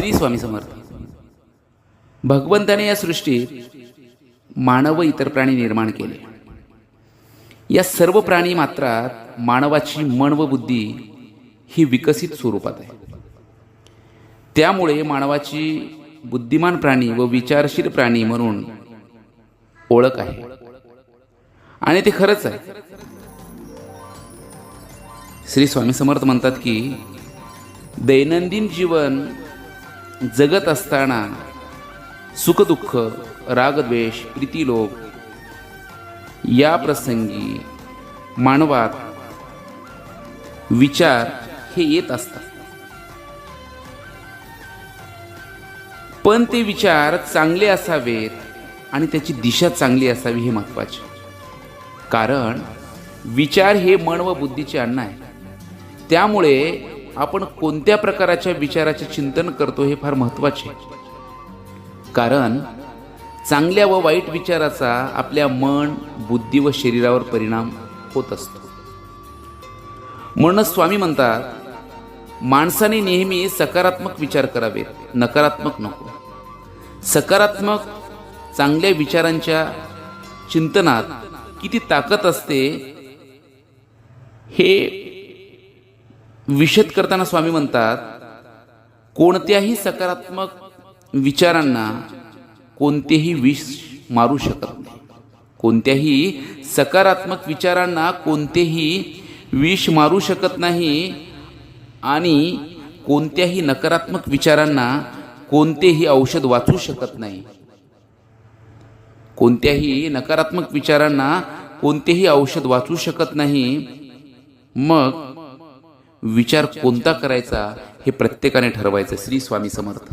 श्री स्वामी समर्थ. भगवंताने या सृष्टीत मानव व इतर प्राणी निर्माण केले. या सर्व प्राणी मात्रात मानवाची मन व बुद्धी ही विकसित स्वरूपात आहे. त्यामुळे मानवाची बुद्धिमान प्राणी व विचारशील प्राणी म्हणून ओळख आहे. आणि ते खरंच आहे. श्री स्वामी समर्थ म्हणतात की दैनंदिन जीवन जगत असताना सुखदुःख रागद्वेष प्रीतीलोभ या प्रसंगी मानवात विचार हे येत असतात. पण ते विचार चांगले असावेत आणि त्याची दिशा चांगली असावी हे महत्त्वाचे कारण विचार हे मन व बुद्धीचे अन्न आहे. त्यामुळे आपण कोणत्या प्रकारच्या विचाराचे चिंतन करतो हे फार महत्त्वाचे आहे. कारण चांगल्या व वाईट विचाराचा आपल्या मन बुद्धी व शरीरावर परिणाम होत असतो म्हणूनच स्वामी म्हणतात माणसाने नेहमी सकारात्मक विचार करावेत नकारात्मक नको सकारात्मक चांगल्या विचारांच्या चिंतनात किती ताकद असते हे विषद करताना स्वामी म्हणतात कोणत्याही सकारात्मक विचारांना कोणतेही विष मारू शकत नाही. कोणत्याही सकारात्मक विचारांना कोणतेही विष मारू शकत नाही आणि कोणत्याही नकारात्मक विचारांना कोणतेही औषध वाचू शकत नाही. कोणत्याही नकारात्मक विचारांना कोणतेही औषध वाचू शकत नाही. मग विचार कोणता करायचा हे प्रत्येकाने ठरवायचं श्री स्वामी समर्थ.